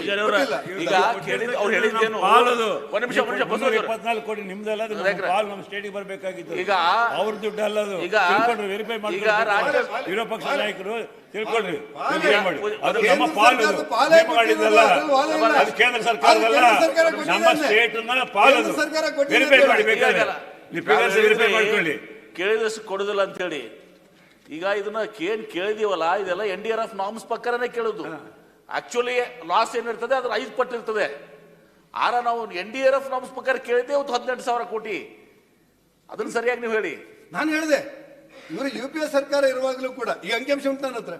[SPEAKER 1] ಈಗ ಕೇಳಿದ್ದು ಅವ್ರು ಹೇಳಿದ್ದೇನು
[SPEAKER 2] ಪಾಲದು.
[SPEAKER 1] ಒಂದ್ ನಿಮಿಷ ಒಂದ್ ನಿಮಿಷ ಬಸವರಾಜ್ ಅವ್ರೆ.
[SPEAKER 2] ಇಪ್ಪತ್ನಾಲ್ಕು ಕೋಟಿ ನಿಮ್ದಲ್ಲ ಅದು ನಮ್ಮ
[SPEAKER 1] ನಾಯಕರೇ.
[SPEAKER 2] ಪಾಲು ನಮ್ಮ ಸ್ಟೇಟಿಗೆ ಬರ್ಬೇಕಾಗಿತ್ತು.
[SPEAKER 1] ಈಗ
[SPEAKER 2] ಅವ್ರ ದುಡ್ಡು ಅಲ್ಲದು
[SPEAKER 1] ಈಗ
[SPEAKER 2] ತಿಳ್ಕೊಂಡ್ರಿ ವೆರಿಫೈ
[SPEAKER 1] ಈಗ ರಾಜ್ಯ-
[SPEAKER 2] ವಿರೋಧ ಪಕ್ಷ ನಾಯಕರು ತಿಳ್ಕೊಳ್ರಿ
[SPEAKER 4] ಪಾಲು-
[SPEAKER 2] verify ಮಾಡಿ? ಅದು
[SPEAKER 4] ಕೇಂದ್ರ
[SPEAKER 2] ನಮ್ಮ ಪಾಲು
[SPEAKER 4] ಸರ್ಕಾರದ ಪಾಲೇ
[SPEAKER 2] ನೀವು ಮಾಡಿದ್ದಲ್ಲ
[SPEAKER 4] ಕೊಟ್ಟಿರೋದು, ಅದ್ರಲ್ಲಿ ವಾದ ಇಲ್ಲ.
[SPEAKER 2] ಅದು ಕೇಂದ್ರ ಸರ್ಕಾರದಲ್ಲ.
[SPEAKER 4] ಅದು ಕೇಂದ್ರ ಸರ್ಕಾರ
[SPEAKER 2] ನಮ್ಮ
[SPEAKER 4] ಅಂದೆ.
[SPEAKER 2] ಸ್ಟೇಟ್ ಪಾಲು
[SPEAKER 4] ಕೇಂದ್ರ ಸರ್ಕಾರ ಕೊಟ್ಟಿದೆ
[SPEAKER 2] ವೆರಿಫೈ ಮಾಡಿ
[SPEAKER 4] ಹೇಳಿ.
[SPEAKER 2] ಬೇಕಾದ್ರೆ.
[SPEAKER 1] ಈಗಲ್ಲ.
[SPEAKER 2] ನೀವು ಫಿಗರ್ಸ್ ವೆರಿಫೈ ಮಾಡ್ಕೊಳ್ಳಿ.
[SPEAKER 1] ಕೇಳಿದಷ್ಟು ಕೊಡುದಿಲ್ಲ ಅಂತ ಹೇಳಿ. ಈಗ ಇದನ್ನ ಏನ್ ಕೇಳಿದೀವಲ್ಲ ಇದೆಲ್ಲ N D R F norms ಪ್ರಕಾರನೇ ಕೇಳುದು. ಆಕ್ಚುಲಿ ಲಾಸ್ ಏನಿರ್ತದೆ ಅದ್ರ ಐದು ಪಟ್ಟು ಇರ್ತದೆ. ಆರ ನಾವು ಎನ್ ಡಿ ಆರ್ ಎಫ್ ನಮ್ಮ ಪ್ರಕಾರ ಕೇಳಿದ್ದೆ ಇವತ್ತು ಹದಿನೆಂಟು ಸಾವಿರ ಕೋಟಿ. ಅದನ್ನ ಸರಿಯಾಗಿ ನೀವು ಹೇಳಿ.
[SPEAKER 4] ನಾನು ಹೇಳಿದೆ ಇವರು ಯು ಪಿ ಎ ಸರ್ಕಾರ ಇರುವಾಗಲೂ ಕೂಡ ಈ ಅಂಕಿಅಂಶ ಉಂಟು ನನ್ನ ಹತ್ರ.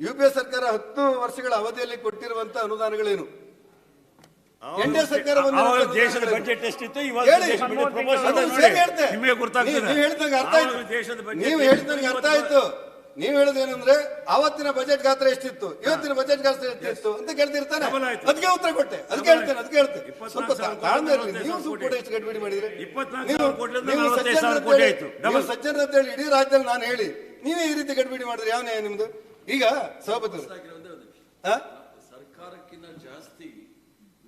[SPEAKER 4] ಯು ಪಿ ಎ ಸರ್ಕಾರ ಹತ್ತು ವರ್ಷಗಳ ಅವಧಿಯಲ್ಲಿ ಕೊಟ್ಟಿರುವಂತ ಅನುದಾನಗಳೇನು? ಎನ್ ಡಿ ಎ ಸರ್ಕಾರ ಬಂದ
[SPEAKER 2] ದೇಶದ? ಬಜೆಟ್ ಎಷ್ಟಿತ್ತು
[SPEAKER 4] ನೀವು ಹೇಳಿದಂಗೆ ಅರ್ಥ ಆಯ್ತು. ನೀವು ಹೇಳಿದಂಗೆ ಅರ್ಥ ಆಯ್ತು. ನೀವು ಹೇಳುದೇನಂದ್ರೆ ಅವತ್ತಿನ ಬಜೆಟ್ ಗಾತ್ರ ಎಷ್ಟಿತ್ತು? ಇವತ್ತಿನ ಬಜೆಟ್ ಗಾತ್ರ ಎಷ್ಟಿತ್ತು? ಅಂತ ಕೇಳ್ತಿರ್ತಾನೆ. ಅದಕ್ಕೆ ಉತ್ತರ ಕೊಟ್ಟೆ. ಅದಕ್ಕೆ ಹೇಳ್ತೇನೆ ಅದಕ್ಕೆ ಹೇಳ್ತೇನೆ. ಸ್ವಲ್ಪ ತಾಳ್ಮೆ ಇರಲಿ. ನೀವು ಕೂಡ ಎಷ್ಟು ಗಡ್ಬಿಡಿ ಮಾಡಿದ್ರೆ ನೀವು ನೀವು
[SPEAKER 2] ಡಬಲ್.
[SPEAKER 4] ಸಜ್ಜನರ ಅಂತೇಳಿ ಇಡೀ ರಾಜ್ಯದಲ್ಲಿ ನಾನು ಹೇಳಿ. ನೀವೇ ಈ ರೀತಿ ಗಡ್ಬಿಡಿ ಮಾಡಿದ್ರೆ ಯಾವ ನ್ಯಾಯ ನಿಮ್ದು? ಈಗ ಸಭಾಪತಿ ಹಾ?
[SPEAKER 7] ಸರ್ಕಾರಕ್ಕಿಂತ ಜಾಸ್ತಿ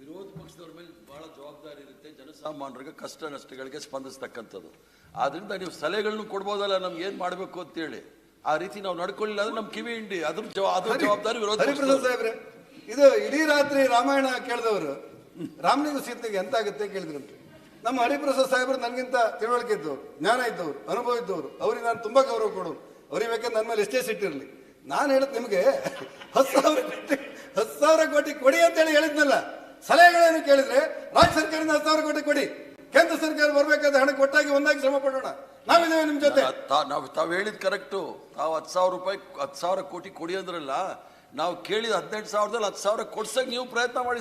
[SPEAKER 7] ವಿರೋಧ ಪಕ್ಷದವ್ರ ಮೇಲೆ ಬಹಳ ಜವಾಬ್ದಾರಿ ಇರುತ್ತೆ. ಜನಸಾಮಾನ್ಯರಿಗೆ ಕಷ್ಟ ನಷ್ಟಗಳಿಗೆ ಸ್ಪಂದಿಸ್ತಕ್ಕಂಥದ್ದು. ಆದ್ರಿಂದ ನೀವು ಸಲಹೆಗಳನ್ನು ಕೊಡ್ಬೋದಲ್ಲ ನಮ್ಗೆ ಏನ್ ಮಾಡಬೇಕು ಅಂತೇಳಿ. ಆ ರೀತಿ ನಾವು ನಡ್ಕೊಳ್ಳಿಲ್ಲ ಅಂದ್ರೆ ನಮ್ ಕಿವಿ ಹಿಂಡಿ. ಅದ್ರ ಜವಾ- ಅದ್ರ ಜವಾಬ್ದಾರಿ ವಿರೋಧ
[SPEAKER 4] ಹರಿಪ್ರಸಾದ್. ಸಾಹೇಬ್ರೆ ಇದು ಇಡೀ ರಾತ್ರಿ ರಾಮಾಯಣ ಕೇಳಿದವರು ರಾಮನಿಗೂ ಸೀತೆಗೆ ಎಂತ ಆಗುತ್ತೆ ಕೇಳಿದ್ರಂತೆ ನಮ್ಮ ಹರಿಪ್ರಸಾದ್ ಸಾಹೇಬ್ರು ನನಗಿಂತ ತಿಳುವಳಿಕೆ ಇದ್ದವರು ಜ್ಞಾನ ಇದ್ದವರು ಅನುಭವ ಇದ್ದವರು. ಅವ್ರಿಗೆ ನಾನು ತುಂಬಾ ಗೌರವ ಕೊಡೋರು. ಅವ್ರಿಗೆ ಬೇಕಾದ್ರೆ ನನ್ನ ಮೇಲೆ ಎಷ್ಟೇ ಸಿಟ್ಟಿರಲಿ ನಾನು ಹೇಳಿದ್ ನಿಮಗೆ ಹತ್ತು ಸಾವಿರ ಕೋಟಿ ಹತ್ತು ಸಾವಿರ ಕೋಟಿ ಕೊಡಿ ಅಂತ ಹೇಳಿ ಹೇಳಿದ್ನಲ್ಲ. ಸಲಹೆಗಳೇನು ಕೇಳಿದ್ರೆ ರಾಜ್ಯ ಸರ್ಕಾರದಿಂದ ಹತ್ತು ಸಾವಿರ ಕೋಟಿ ಕೊಡಿ. ಕೇಂದ್ರ ಸರ್ಕಾರ ಬರಬೇಕಾದ್ರೆ ಹಣಕ್ಕೆ ಒಟ್ಟಾಗಿ ಒಂದಾಗಿ ಶ್ರಮ ಪಡೋಣ. ನಾವಿದ್ದೇವೆ ನಿಮ್ಮ ಜೊತೆ.
[SPEAKER 7] ನಾವು ತಾವು ಹೇಳಿದ್ ಕರೆಕ್ಟು. ತಾವು ಹತ್ತು ಸಾವಿರ ರೂಪಾಯಿ ಹತ್ತು ಸಾವಿರ ಕೋಟಿ ಕೊಡಿ ಅಂದ್ರಲ್ಲ ನಾವು ಕೇಳಿದ ಹದಿನೆಂಟು ಸಾವಿರದಲ್ಲಿ ಹತ್ತು ಸಾವಿರ ಕೊಡ್ಸಕ್ ನೀವು ಪ್ರಯತ್ನ ಮಾಡಿ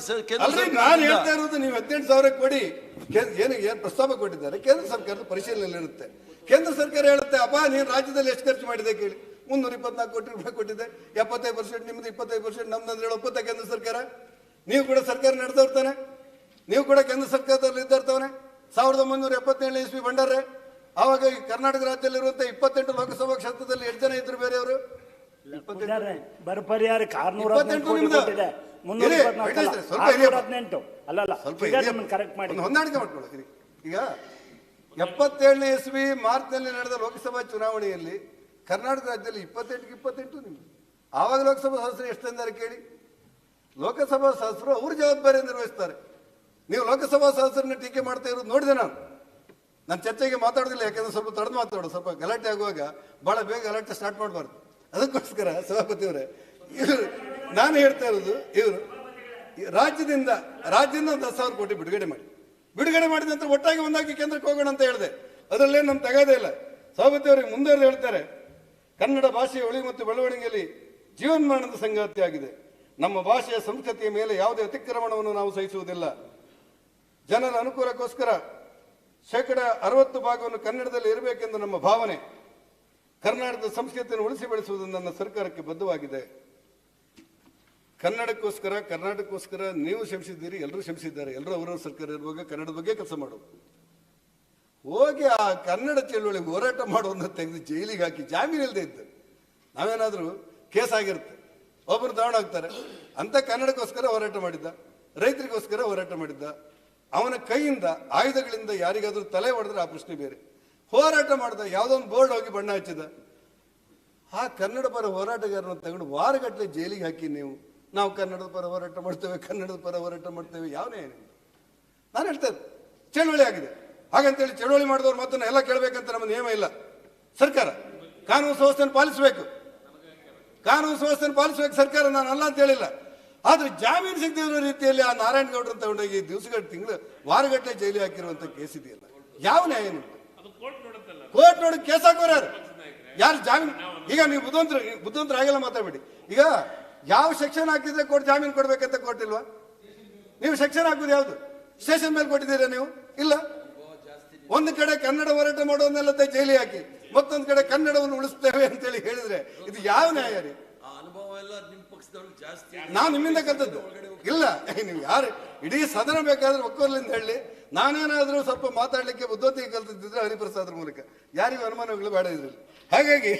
[SPEAKER 4] ನಾನು ಹೇಳ್ತಾ ಇರೋದು ನೀವು ಹದಿನೆಂಟು ಸಾವಿರ ಕೊಡಿ. ಏನು ಏನು ಪ್ರಸ್ತಾಪ ಕೊಟ್ಟಿದ್ದಾರೆ? ಕೇಂದ್ರ ಸರ್ಕಾರದ ಪರಿಶೀಲನೆ ಇರುತ್ತೆ ಕೇಂದ್ರ ಸರ್ಕಾರ ಹೇಳುತ್ತೆ ಅಪ್ಪ ನೀನು ರಾಜ್ಯದಲ್ಲಿ ಎಷ್ಟು ಖರ್ಚು ಮಾಡಿದೆ? ಕೇಳಿ. ಮುನ್ನೂರ ಇಪ್ಪತ್ನಾಲ್ಕು ಕೋಟಿ ರೂಪಾಯಿ ಕೊಟ್ಟಿದೆ. ಎಪ್ಪತ್ತೈದು ಪರ್ಸೆಂಟ್ ನಿಮ್ದು ಇಪ್ಪತ್ತೈದು ಪರ್ಸೆಂಟ್ ನಮ್ದು ಅಂದ್ರೆ ಒಪ್ಪುತ್ತೆ ಕೇಂದ್ರ ಸರ್ಕಾರ. ನೀವು ಕೂಡ ಸರ್ಕಾರ ನಡೆದವ್ರ್ತಾನೆ ನೀವು ಕೂಡ ಕೇಂದ್ರ ಸರ್ಕಾರದಲ್ಲಿ ಇದ್ದರ್ತಾನೆ ಸಾವಿರದ ಒಂಬೈನೂರ ಎಪ್ಪತ್ತೇಳನೇ ಇಸ್ವಿ ಬಂಡಾರೆ ಆವಾಗ ಈ ಕರ್ನಾಟಕ ರಾಜ್ಯದಲ್ಲಿರುವಂತ ಇಪ್ಪತ್ತೆಂಟು ಲೋಕಸಭಾ ಕ್ಷೇತ್ರದಲ್ಲಿ ಎಷ್ಟು ಜನ ಇದ್ರು ಬೇರೆಯವರು
[SPEAKER 6] ಪೂಜಾರಿ, ಬರ ಪರಿಹಾರಕ್ಕೆ ಆರ್ನೂರ ಹದಿನೆಂಟು ಅಲ್ಲ,
[SPEAKER 4] ಸ್ವಲ್ಪ
[SPEAKER 6] ಕರೆಕ್ಟ್ ಮಾಡಿ.
[SPEAKER 4] ಹೊಂದಾಣಿಕೆ ಮಾಡ್ಕೊಳ್ಳಿ ಈಗ ಎಪ್ಪತ್ತೇಳನೇ ಇಸ್ವಿ ಮಾರ್ಚ್ನಲ್ಲಿ ನಡೆದ ಲೋಕಸಭಾ ಚುನಾವಣೆಯಲ್ಲಿ ಕರ್ನಾಟಕ ರಾಜ್ಯದಲ್ಲಿ ಇಪ್ಪತ್ತೆಂಟು ಇಪ್ಪತ್ತೆಂಟು ನಿಮ್ಗೆ ಆವಾಗ ಲೋಕಸಭಾ ಸದಸ್ಯರು ಎಷ್ಟು ಕೇಳಿ? ಲೋಕಸಭಾ ಸದಸ್ಯರು ಅವ್ರ ಜವಾಬ್ದಾರಿ ನಿರ್ವಹಿಸ್ತಾರೆ. ನೀವು ಲೋಕಸಭಾ ಸದಸ್ಯರನ್ನ ಟೀಕೆ ಮಾಡ್ತಾ ಇರೋದು ನೋಡಿದೆ ನಾನು. ನಾನು ಚರ್ಚೆಗೆ ಮಾತಾಡೋದಿಲ್ಲ, ಯಾಕಂದ್ರೆ ಸ್ವಲ್ಪ ತಡೆದು ಮಾತಾಡೋದು, ಸ್ವಲ್ಪ ಗಲಾಟೆ ಆಗುವಾಗ ಬಹಳ ಬೇಗ ಗಲಾಟೆ ಸ್ಟಾರ್ಟ್ ಮಾಡಬಾರ್ದು. ಅದಕ್ಕೋಸ್ಕರ ಸಭಾಪತಿ ಅವರೇ, ಇವರು, ನಾನು ಹೇಳ್ತಾ ಇರೋದು, ಇವರು ರಾಜ್ಯದಿಂದ ರಾಜ್ಯದಿಂದ ಒಂದು ಹತ್ತು ಸಾವಿರ ಕೋಟಿ ಬಿಡುಗಡೆ ಮಾಡಿ. ಬಿಡುಗಡೆ ಮಾಡಿದ ನಂತರ ಒಟ್ಟಾಗಿ ಒಂದಾಗಿ ಕೇಂದ್ರಕ್ಕೆ ಹೋಗೋಣ ಅಂತ ಹೇಳಿದೆ. ಅದರಲ್ಲೇನು ನಮ್ಮ ತಗೋದೇ ಇಲ್ಲ. ಸಭಾಪತಿ ಅವರಿಗೆ ಮುಂದುವರೆದು ಹೇಳ್ತಾರೆ, ಕನ್ನಡ ಭಾಷೆಯ ಉಳಿ ಮತ್ತು ಬೆಳವಣಿಗೆಯಲ್ಲಿ ಜೀವನ್ಮಾನದ ಸಂಗಾತಿ ಆಗಿದೆ. ನಮ್ಮ ಭಾಷೆಯ ಸಂಸ್ಕೃತಿಯ ಮೇಲೆ ಯಾವುದೇ ಅತಿಕ್ರಮಣವನ್ನು ನಾವು ಸಹಿಸುವುದಿಲ್ಲ. ಜನರ ಅನುಕೂಲಕ್ಕೋಸ್ಕರ ಶೇಕಡ ಅರವತ್ತು ಭಾಗವನ್ನು ಕನ್ನಡದಲ್ಲಿ ಇರಬೇಕೆಂದು ನಮ್ಮ ಭಾವನೆ. ಕರ್ನಾಟಕದ ಸಂಸ್ಕೃತಿಯನ್ನು ಉಳಿಸಿ ಬೆಳೆಸುವುದು ನನ್ನ ಸರ್ಕಾರಕ್ಕೆ ಬದ್ಧವಾಗಿದೆ. ಕನ್ನಡಕ್ಕೋಸ್ಕರ, ಕರ್ನಾಟಕಕ್ಕೋಸ್ಕರ ನೀವು ಶ್ರಮಿಸಿದ್ದೀರಿ, ಎಲ್ಲರೂ ಶ್ರಮಿಸಿದ್ದಾರೆ. ಎಲ್ಲರೂ ಅವರವ್ರ ಸರ್ಕಾರ ಇರುವಾಗ ಕನ್ನಡದ ಬಗ್ಗೆ ಕೆಲಸ ಮಾಡೋದು ಹೋಗಿ ಆ ಕನ್ನಡ ಚಳುವಳಿ ಹೋರಾಟ ಮಾಡುವಂತ ತೆಗೆದು ಜೈಲಿಗೆ ಹಾಕಿ ಜಾಮೀನು ಇಲ್ಲದೆ ಇದ್ದರು ನಾವೇನಾದರೂ ಕೇಸ್ ಆಗಿರುತ್ತೆ. ಒಬ್ಬರು ತಗೊಂಡೋಗ್ತಾರೆ ಅಂತ ಕನ್ನಡಕ್ಕೋಸ್ಕರ ಹೋರಾಟ ಮಾಡಿದ್ದ. ರೈತರಿಗೋಸ್ಕರ ಹೋರಾಟ ಮಾಡಿದ್ದ. ಅವನ ಕೈಯಿಂದ ಆಯುಧಗಳಿಂದ ಯಾರಿಗಾದ್ರೂ ತಲೆ ಹೊಡೆದ್ರೆ ಆ ಪ್ರಶ್ನೆ ಬೇರೆ. ಹೋರಾಟ ಮಾಡಿದ ಯಾವುದೋ ಒಂದು ಬೋರ್ಡ್ ಹೋಗಿ ಬಣ್ಣ ಹಚ್ಚಿದ. ಆ ಕನ್ನಡ ಪರ ಹೋರಾಟಗಾರನ ತಗೊಂಡು ವಾರಗಟ್ಟಲೆ ಜೈಲಿಗೆ ಹಾಕಿ ನೀವು. ನಾವು ಕನ್ನಡದ ಪರ ಹೋರಾಟ ಮಾಡ್ತೇವೆ, ಕನ್ನಡದ ಪರ ಹೋರಾಟ ಮಾಡ್ತೇವೆ ಯಾವನೇ ಏನಿಲ್ಲ ನಾನು ಹೇಳ್ತಾ ಇದ್ದೆ ಚಳುವಳಿ ಆಗಿದೆ. ಹಾಗಂತೇಳಿ ಚಳುವಳಿ ಮಾಡಿದವ್ರು ಮತ್ತನ್ನ ಎಲ್ಲ ಕೇಳಬೇಕಂತ ನಮ್ಮ ನಿಯಮ ಇಲ್ಲ. ಸರ್ಕಾರ, ಕಾನೂನು ಸಂಸ್ಥೆಯನ್ನು ಪಾಲಿಸಬೇಕು. ಕಾನೂನು ಸಂಸ್ಥೆಯನ್ನು ಪಾಲಿಸಬೇಕು ಸರ್ಕಾರ ನಾನು ಅಲ್ಲ ಅಂತ ಹೇಳಿಲ್ಲ. ಆದ್ರೆ ಜಾಮೀನು ಸಿಗದಿರೋ ರೀತಿಯಲ್ಲಿ ಆ ನಾರಾಯಣ ಗೌಡ್ರು ತಗೊಂಡೋಗಿ ದಿವಸಗಳ ತಿಂಗಳು ವಾರಗಟ್ಟಲೆ ಜೈಲಿ ಹಾಕಿರುವಂತ ಕೇಸ್ ಇದೆಯಲ್ಲ, ಯಾವ ನ್ಯಾಯ ಕೋರ್ಟ್ ನೋಡಿ ಕೇಸ್ ಹಾಕೋರು ಯಾರು? ಯಾರು ಜಾಮೀನು? ಈಗ ನೀವು ಬುದ್ಧವಂತರ ಬುದ್ಧವಂತರ ಆಗಿಲ್ಲ ಮಾತಾಡ್ಬೇಡಿ. ಈಗ ಯಾವ ಸೆಕ್ಷನ್ ಹಾಕಿದ್ರೆ ಕೋರ್ಟ್ ಜಾಮೀನು ಕೊಡ್ಬೇಕಂತ ಕೋರ್ಟ್ ಇಲ್ವಾ? ನೀವು ಸೆಕ್ಷನ್ ಹಾಕೋದು ಯಾವುದು? ಸ್ಟೇಷನ್ ಮೇಲೆ ಕೊಟ್ಟಿದ್ದೀರಾ ನೀವು? ಇಲ್ಲ. ಒಂದು ಕಡೆ ಕನ್ನಡ ಹೋರಾಟ ಮಾಡೋದನ್ನೆಲ್ಲ ಜೈಲಿ ಹಾಕಿ, ಮತ್ತೊಂದು ಕಡೆ ಕನ್ನಡವನ್ನು ಉಳಿಸ್ತೇವೆ ಅಂತೇಳಿ ಹೇಳಿದ್ರೆ ಇದು ಯಾವ ನ್ಯಾಯ ರೀ?
[SPEAKER 7] ಅನುಭವ ಎಲ್ಲ ನಿಮ್ಮ ಪಕ್ಷದವ್ರಿಗೆ ಜಾಸ್ತಿ
[SPEAKER 4] ನಾನು ನಿಮ್ಮಿಂದ ಕಲ್ತದ್ದು. ಇಲ್ಲ ನೀವು ಯಾರು? ಇಡೀ ಸದನ ಬೇಕಾದ್ರೆ ಒಕ್ಕೋರ್ಲಿಂದ ಹೇಳಿ. ನಾನೇನಾದ್ರೂ ಸ್ವಲ್ಪ ಮಾತಾಡ್ಲಿಕ್ಕೆ ಬುದ್ಧೊತ್ತಿಗೆ ಕಲ್ತಿದ್ದಿದ್ರೆ ಹರಿಪ್ರಸಾದ್ರ ಮೂಲಕ. ಯಾರಿಗೂ ಅನುಮಾನಗಳು ಬೇಡ ಇದ್ರಲ್ಲಿ. ಹಾಗಾಗಿ